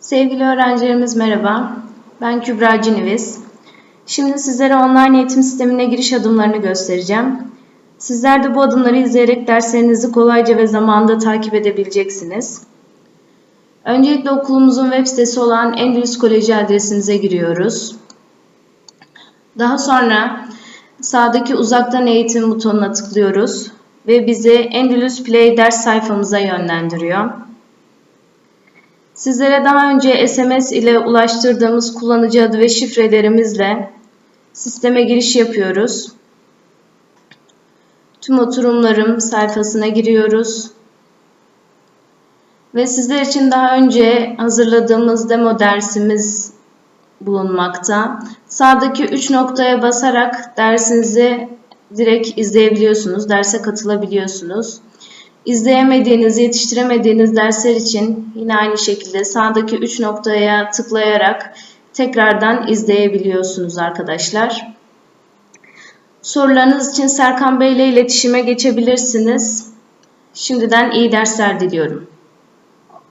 Sevgili öğrencilerimiz merhaba. Ben Kübra Ciniviz. Şimdi sizlere online eğitim sistemine giriş adımlarını göstereceğim. Sizler de bu adımları izleyerek derslerinizi kolayca ve zamanında takip edebileceksiniz. Öncelikle okulumuzun web sitesi olan Endülüs Koleji adresinize giriyoruz. Daha sonra sağdaki uzaktan eğitim butonuna tıklıyoruz ve bizi Endülüs Play ders sayfamıza yönlendiriyor. Sizlere daha önce SMS ile ulaştırdığımız kullanıcı adı ve şifrelerimizle sisteme giriş yapıyoruz. Tüm oturumlarım sayfasına giriyoruz. Ve sizler için daha önce hazırladığımız demo dersimiz bulunmakta. Sağdaki 3 noktaya basarak dersinizi direkt izleyebiliyorsunuz, derse katılabiliyorsunuz. İzleyemediğiniz, yetiştiremediğiniz dersler için yine aynı şekilde sağdaki 3 noktaya tıklayarak tekrardan izleyebiliyorsunuz arkadaşlar. Sorularınız için Serkan Bey ile iletişime geçebilirsiniz. Şimdiden iyi dersler diliyorum.